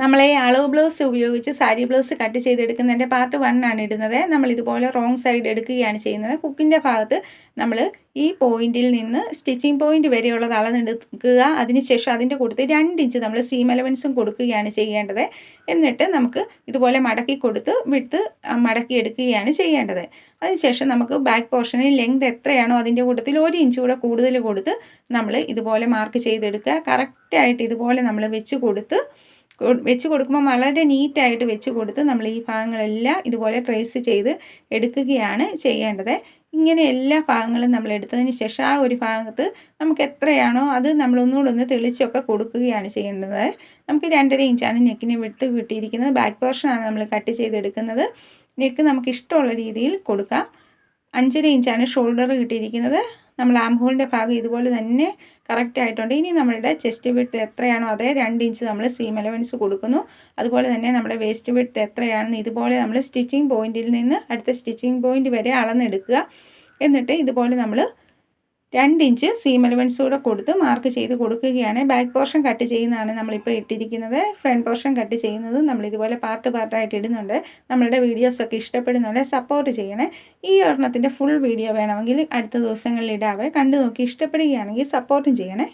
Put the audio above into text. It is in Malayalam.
നമ്മൾ ഈ അളവ് ബ്ലൗസ് ഉപയോഗിച്ച് സാരി ബ്ലൗസ് കട്ട് ചെയ്തെടുക്കുന്നതിന്റെ പാർട്ട് വൺ ആണ് ഇടുന്നത്. നമ്മൾ ഇതുപോലെ റോങ് സൈഡ് എടുക്കുകയാണ് ചെയ്യുന്നത്. കുക്കിന്റെ ഭാഗത്ത് നമ്മൾ ഈ പോയിന്റിൽ നിന്ന് സ്റ്റിച്ചിങ് പോയിന്റ് വരെയുള്ളത് അളന്നെടുക്കുക. അതിനുശേഷം അതിന്റെ കൂട്ടത്തിൽ രണ്ട് ഇഞ്ച് നമ്മൾ സീം അലവൻസും കൊടുക്കുകയാണ് ചെയ്യേണ്ടത്. എന്നിട്ട് നമുക്ക് ഇതുപോലെ മടക്കി കൊടുത്ത് വിടുത്ത് മടക്കി എടുക്കുകയാണ് ചെയ്യേണ്ടത്. അതിനുശേഷം നമുക്ക് ബാക്ക് പോർഷനിൽ ലെങ്ത് എത്രയാണോ അതിന്റെ കൂട്ടത്തിൽ ഒരു ഇഞ്ച് കൂടെ കൂടുതൽ കൊടുത്ത് നമ്മൾ ഇതുപോലെ മാർക്ക് ചെയ്തെടുക്കുക. കറക്റ്റായിട്ട് ഇതുപോലെ നമ്മൾ വെച്ച് കൊടുത്ത് വെച്ച് കൊടുക്കുമ്പോൾ വളരെ നീറ്റായിട്ട് വെച്ച് കൊടുത്ത് നമ്മൾ ഈ ഭാഗങ്ങളെല്ലാം ഇതുപോലെ ട്രേസ് ചെയ്ത് എടുക്കുകയാണ് ചെയ്യേണ്ടത്. ഇങ്ങനെ എല്ലാ ഭാഗങ്ങളും നമ്മൾ എടുത്തതിന് ശേഷം ആ ഒരു ഭാഗത്ത് നമുക്ക് എത്രയാണോ അത് നമ്മൾ ഒന്നുകൂടെ ഒന്ന് തെളിച്ചൊക്കെ കൊടുക്കുകയാണ് ചെയ്യേണ്ടത്. നമുക്ക് രണ്ടര ഇഞ്ചാണ് നെക്കിനെ വിട്ട് കിട്ടിയിരിക്കുന്നത് ബാക്ക് പോർഷനാണ് നമ്മൾ കട്ട് ചെയ്തെടുക്കുന്നത്. നെക്ക് നമുക്ക് ഇഷ്ടമുള്ള രീതിയിൽ കൊടുക്കാം. അഞ്ചര ഇഞ്ചാണ് ഷോൾഡർ കിട്ടിയിരിക്കുന്നത് നമ്മൾ ആം ഹോളിന്റെ ഭാഗം ഇതുപോലെ തന്നെ കറക്റ്റ് ആയിട്ടുണ്ട്. ഇനി നമ്മളുടെ ചെസ്റ്റ് വിട്ട് എത്രയാണോ അതേ രണ്ട് ഇഞ്ച് നമ്മൾ സീം അലവൻസ് കൊടുക്കുന്നു. അതുപോലെ തന്നെ നമ്മുടെ വേസ്റ്റ് വിട്ട് എത്രയാണെന്ന് ഇതുപോലെ നമ്മൾ സ്റ്റിച്ചിങ് പോയിന്റിൽ നിന്ന് അടുത്ത സ്റ്റിച്ചിങ് പോയിന്റ് വരെ അളന്നെടുക്കുക. എന്നിട്ട് ഇതുപോലെ നമ്മൾ രണ്ട് ഇഞ്ച് സീം എലിമെൻസ് കൂടെ കൊടുത്ത് മാർക്ക് ചെയ്ത് കൊടുക്കുകയാണ്. ബാക്ക് പോർഷൻ കട്ട് ചെയ്യുന്നതാണ് നമ്മളിപ്പോൾ ഇട്ടിരിക്കുന്നത്. ഫ്രണ്ട് പോർഷൻ കട്ട് ചെയ്യുന്നത് നമ്മൾ ഇതുപോലെ പാർട്ട് പാർട്ടായിട്ട് ഇടുന്നുണ്ട്. നമ്മളുടെ വീഡിയോസൊക്കെ ഇഷ്ടപ്പെടുന്നുണ്ട് സപ്പോർട്ട് ചെയ്യണേ. ഈ ഒരെണ്ണത്തിന്റെ ഫുൾ വീഡിയോ വേണമെങ്കിൽ അടുത്ത ദിവസങ്ങളിൽ ഇടാവേ. കണ്ടു നോക്കി ഇഷ്ടപ്പെടുകയാണെങ്കിൽ സപ്പോർട്ടും ചെയ്യണേ.